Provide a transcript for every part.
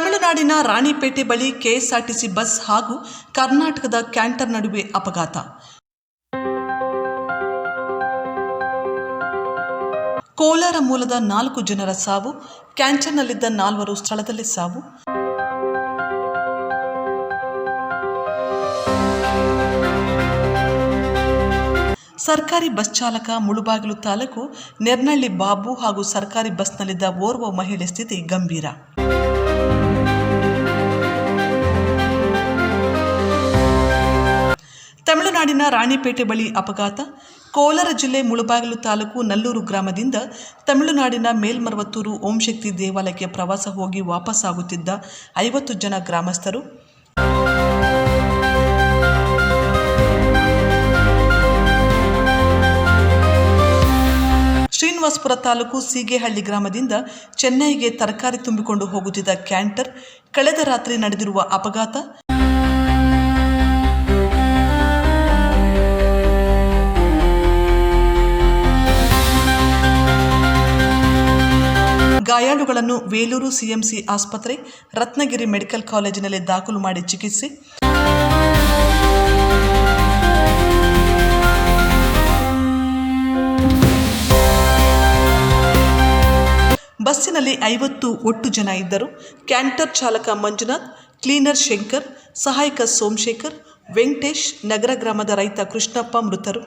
ತಮಿಳುನಾಡಿನ ರಾಣಿಪೇಟೆ ಬಳಿ KSRTC bus ಹಾಗೂ ಕರ್ನಾಟಕದ ಕ್ಯಾಂಟರ್ ನಡುವೆ ಅಪಘಾತ. ಕೋಲಾರ ಮೂಲದ ನಾಲ್ಕು ಜನರ ಸಾವು, ಕ್ಯಾಂಟರ್ನಲ್ಲಿದ್ದ ನಾಲ್ವರು ಸ್ಥಳದಲ್ಲಿ ಸಾವು. ಸರ್ಕಾರಿ ಬಸ್ ಚಾಲಕ ಮುಳುಬಾಗಿಲು ತಾಲೂಕು ನೆರ್ನಳ್ಳಿ ಬಾಬು ಹಾಗೂ ಸರ್ಕಾರಿ ಬಸ್ನಲ್ಲಿದ್ದ ಓರ್ವ ಮಹಿಳೆ ಸ್ಥಿತಿ ಗಂಭೀರ. ತಮಿಳುನಾಡಿನ ರಾಣಿಪೇಟೆ ಬಳಿ ಅಪಘಾತ. ಕೋಲಾರ ಜಿಲ್ಲೆ ಮುಳುಬಾಗಿಲು ತಾಲೂಕು ನಲ್ಲೂರು ಗ್ರಾಮದಿಂದ ತಮಿಳುನಾಡಿನ ಮೇಲ್ಮರವತ್ತೂರು ಓಂಶಕ್ತಿ ದೇವಾಲಯಕ್ಕೆ ಪ್ರವಾಸ ಹೋಗಿ ವಾಪಸ್ಸಾಗುತ್ತಿದ್ದ ಐವತ್ತು ಜನ ಗ್ರಾಮಸ್ಥರು. ಶ್ರೀನಿವಾಸಪುರ ತಾಲೂಕು ಸೀಗೆಹಳ್ಳಿ ಗ್ರಾಮದಿಂದ ಚೆನ್ನೈಗೆ ತರಕಾರಿ ತುಂಬಿಕೊಂಡು ಹೋಗುತ್ತಿದ್ದ ಕ್ಯಾಂಟರ್. ಕಳೆದ ರಾತ್ರಿ ನಡೆದಿರುವ ಅಪಘಾತ. ಗಾಯಾಳುಗಳನ್ನು ಬೇಲೂರು ಸಿಎಂಸಿ ಆಸ್ಪತ್ರೆ, ರತ್ನಗಿರಿ ಮೆಡಿಕಲ್ ಕಾಲೇಜಿನಲ್ಲಿ ದಾಖಲು ಮಾಡಿ ಚಿಕಿತ್ಸೆ. ಬಸ್ಸಿನಲ್ಲಿ ಐವತ್ತು ಒಟ್ಟು ಜನ ಇದ್ದರು. ಕ್ಯಾಂಟರ್ ಚಾಲಕ ಮಂಜುನಾಥ್, ಕ್ಲೀನರ್ ಶಂಕರ್, ಸಹಾಯಕ ಸೋಮಶೇಖರ್, ವೆಂಕಟೇಶ್, ನಗರ ಗ್ರಾಮದ ರೈತ ಕೃಷ್ಣಪ್ಪ ಮೃತರು.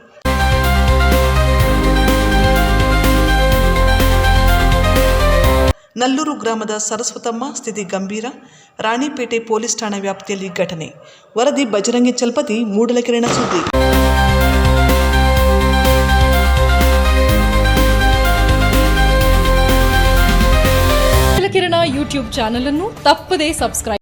ನಲ್ಲೂರು ಗ್ರಾಮದ ಸರಸ್ವತಮ್ಮ, ಸ್ಥಿತಿ ಗಂಭೀರ. ರಾಣಿಪೇಟೆ ಪೊಲೀಸ್ ಠಾಣಾ ವ್ಯಾಪ್ತಿಯಲ್ಲಿ ಘಟನೆ. ವರದಿ ಬಜರಂಗಿ ಚಲಪತಿ ಮೂಡಲಕಿರಣ ಸುದ್ದಿ. ಕಿರಣ ಯೂಟ್ಯೂಬ್ ಚಾನಲ್ ಅನ್ನು ತಪ್ಪದೇ ಸಬ್ಸ್ಕ್ರೈಬ್